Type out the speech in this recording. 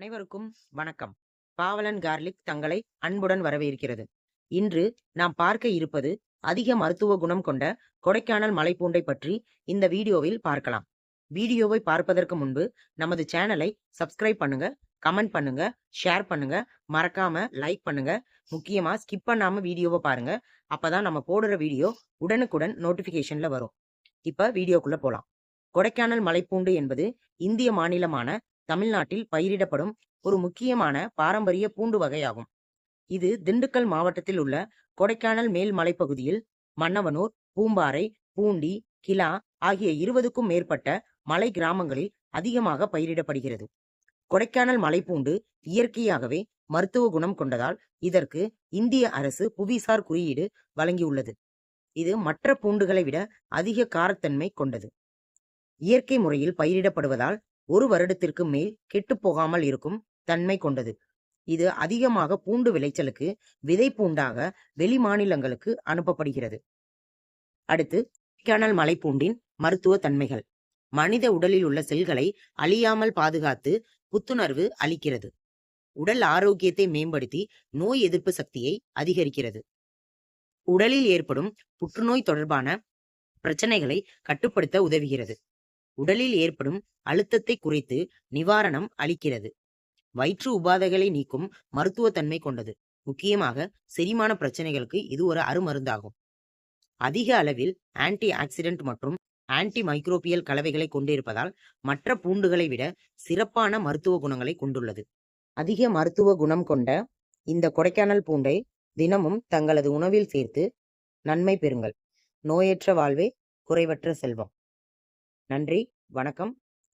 அனைவருக்கும் வணக்கம். பாவலன் கார்லிக் தங்களை அன்புடன் வரவேற்கிறது. இன்று நாம் பார்க்க இருப்பது அதிக மருத்துவ குணம் கொண்ட கொடைக்கானல் மலைப்பூண்டை பற்றி இந்த வீடியோவில் பார்க்கலாம். வீடியோவை பார்ப்பதற்கு முன்பு நமது சேனலை சப்ஸ்கிரைப் பண்ணுங்க கமெண்ட் பண்ணுங்க ஷேர் பண்ணுங்க மறக்காம லைக் பண்ணுங்க. முக்கியமா ஸ்கிப் பண்ணாம வீடியோவை பாருங்க. அப்பதான் நம்ம போடுற வீடியோ உடனுக்குடன் நோட்டிபிகேஷன்ல வரும். இப்ப வீடியோக்குள்ள போலாம். கொடைக்கானல் மலைப்பூண்டு என்பது இந்திய மாநிலமான தமிழ்நாட்டில் பயிரிடப்படும் ஒரு முக்கியமான பாரம்பரிய பூண்டு வகையாகும். இது திண்டுக்கல் மாவட்டத்தில் உள்ள கொடைக்கானல் மேல் மலைப்பகுதியில் மன்னவனூர் பூம்பாறை பூண்டி கிலா ஆகிய இருபதுக்கும் மேற்பட்ட மலை கிராமங்களில் அதிகமாக பயிரிடப்படுகிறது. கொடைக்கானல் மலைப்பூண்டு இயற்கையாகவே மருத்துவ குணம் கொண்டதால் இதற்கு இந்திய அரசு புவிசார் குறியீடு வழங்கியுள்ளது. இது மற்ற பூண்டுகளை விட அதிக காரத்தன்மை கொண்டது. இயற்கை முறையில் பயிரிடப்படுவதால் ஒரு வருடத்திற்கு மேல் கெட்டுப் போகாமல் இருக்கும் தன்மை கொண்டது. இது அதிகமாக பூண்டு விளைச்சலுக்கு விதை பூண்டாக வெளி மாநிலங்களுக்கு அனுப்பப்படுகிறது. அடுத்து கொடைக்கானல் மலைப்பூண்டின் மருத்துவ தன்மைகள். மனித உடலில் உள்ள செல்களை அழியாமல் பாதுகாத்து புத்துணர்வு அளிக்கிறது. உடல் ஆரோக்கியத்தை மேம்படுத்தி நோய் எதிர்ப்பு சக்தியை அதிகரிக்கிறது. உடலில் ஏற்படும் புற்றுநோய் தொடர்பான பிரச்சனைகளை கட்டுப்படுத்த உதவுகிறது. உடலில் ஏற்படும் அழுத்தத்தை குறைத்து நிவாரணம் அளிக்கிறது. வயிற்று உபாதைகளை நீக்கும் மருத்துவ தன்மை கொண்டது. முக்கியமாக செரிமான பிரச்சனைகளுக்கு இது ஒரு அருமருந்தாகும். அதிக அளவில் ஆன்டி ஆக்சிடென்ட் மற்றும் ஆன்டி மைக்ரோபியல் கலவைகளை கொண்டிருப்பதால் மற்ற பூண்டுகளை விட சிறப்பான மருத்துவ குணங்களை கொண்டுள்ளது. அதிக மருத்துவ குணம் கொண்ட இந்த கொடைக்கானல் பூண்டை தினமும் தங்களது உணவில் சேர்த்து நன்மை பெறுங்கள். நோயற்ற வாழ்வே குறைவற்ற செல்வம். நன்றி வணக்கம்.